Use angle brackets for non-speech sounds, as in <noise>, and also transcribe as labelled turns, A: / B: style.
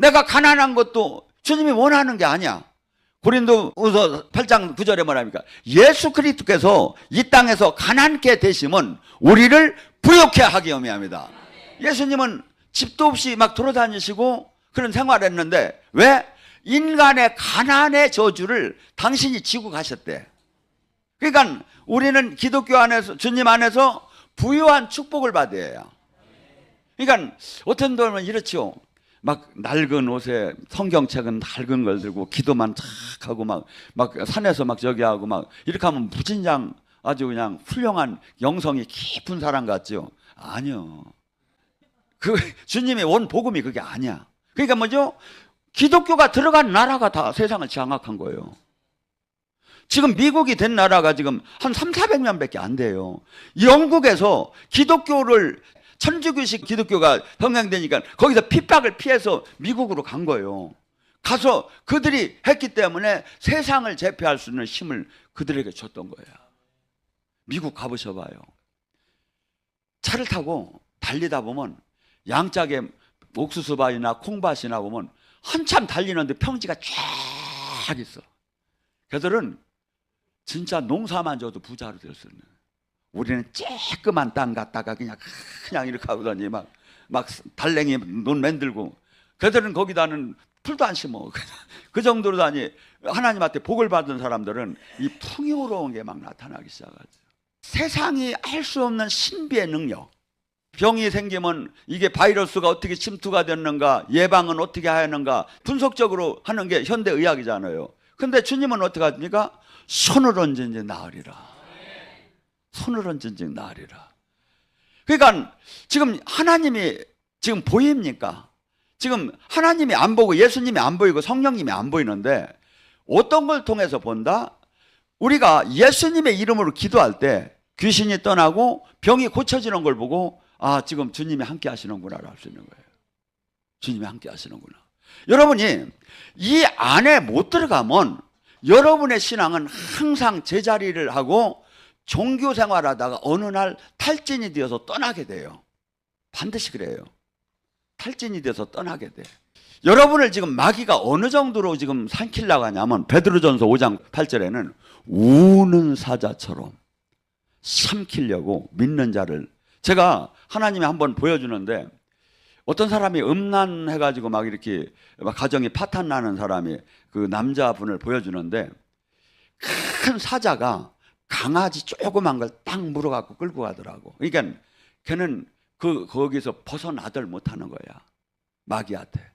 A: 내가 가난한 것도 주님이 원하는 게 아니야. 고린도후서 8장 9절에 뭐랍니까? 예수 그리스도께서 이 땅에서 가난케 되심은 우리를 부욕해 하기 위함이다. 예수님은 집도 없이 막 돌아다니시고 그런 생활했는데 왜? 인간의 가난의 저주를 당신이 지고 가셨대. 그러니까 우리는 기독교 안에서 주님 안에서 부유한 축복을 받아야 해요. 그러니까 어떤 분은 이렇죠. 막 낡은 옷에 성경책은 낡은 걸 들고 기도만 탁 하고 막, 막 산에서 막 저기 하고 막 이렇게 하면 무진장 아주 그냥 훌륭한 영성이 깊은 사람 같죠. 아니요. 그 주님의 원 복음이 그게 아니야. 그러니까 뭐죠? 기독교가 들어간 나라가 다 세상을 장악한 거예요. 지금 미국이 된 나라가 지금 한 3, 400년 밖에 안 돼요. 영국에서 기독교를 천주교식 기독교가 평양되니까 거기서 핍박을 피해서 미국으로 간 거예요. 가서 그들이 했기 때문에 세상을 제패할 수 있는 힘을 그들에게 줬던 거예요. 미국 가보셔 봐요. 차를 타고 달리다 보면 양짝에 옥수수밭이나 콩밭이나 보면 한참 달리는데 평지가 쫙 있어. 그들은 진짜 농사만 줘도 부자로 될 수 있는. 우리는 쬐끄만 땅 갖다가 그냥 그냥 이렇게 하고 다니 막, 막 달랭이 논 만들고 그들은 거기다는 풀도 안 심어. <laughs> 그 정도로 다니 하나님한테 복을 받은 사람들은 이 풍요로운 게 막 나타나기 시작하죠. 세상이 알수 없는 신비의 능력. 병이 생기면 이게 바이러스가 어떻게 침투가 됐는가, 예방은 어떻게 하는가, 분석적으로 하는 게 현대 의학이잖아요. 근데 주님은 어떻게 하십니까? 손을 얹은 지 나으리라. 얹은지 나으리라. 그러니까 지금 하나님이 지금 보입니까? 지금 하나님이 안 보고 예수님이 안 보이고 성령님이 안 보이는데 어떤 걸 통해서 본다? 우리가 예수님의 이름으로 기도할 때 귀신이 떠나고 병이 고쳐지는 걸 보고 아 지금 주님이 함께 하시는구나를 알 수 있는 거예요. 주님이 함께 하시는구나. 여러분이 이 안에 못 들어가면 여러분의 신앙은 항상 제자리를 하고 종교 생활하다가 어느 날 탈진이 되어서 떠나게 돼요. 반드시 그래요. 탈진이 돼서 떠나게 돼. 여러분을 지금 마귀가 어느 정도로 지금 삼키려고 하냐면 베드로전서 5장 8절에는 우는 사자처럼 삼키려고 믿는 자를 제가 하나님이 한번 보여주는데 어떤 사람이 음란해가지고 막 이렇게 막 가정이 파탄 나는 사람이 그 남자분을 보여주는데 큰 사자가 강아지 조그만 걸 딱 물어갖고 끌고 가더라고. 그러니까 걔는 그 거기서 벗어나들 못하는 거야 마귀한테.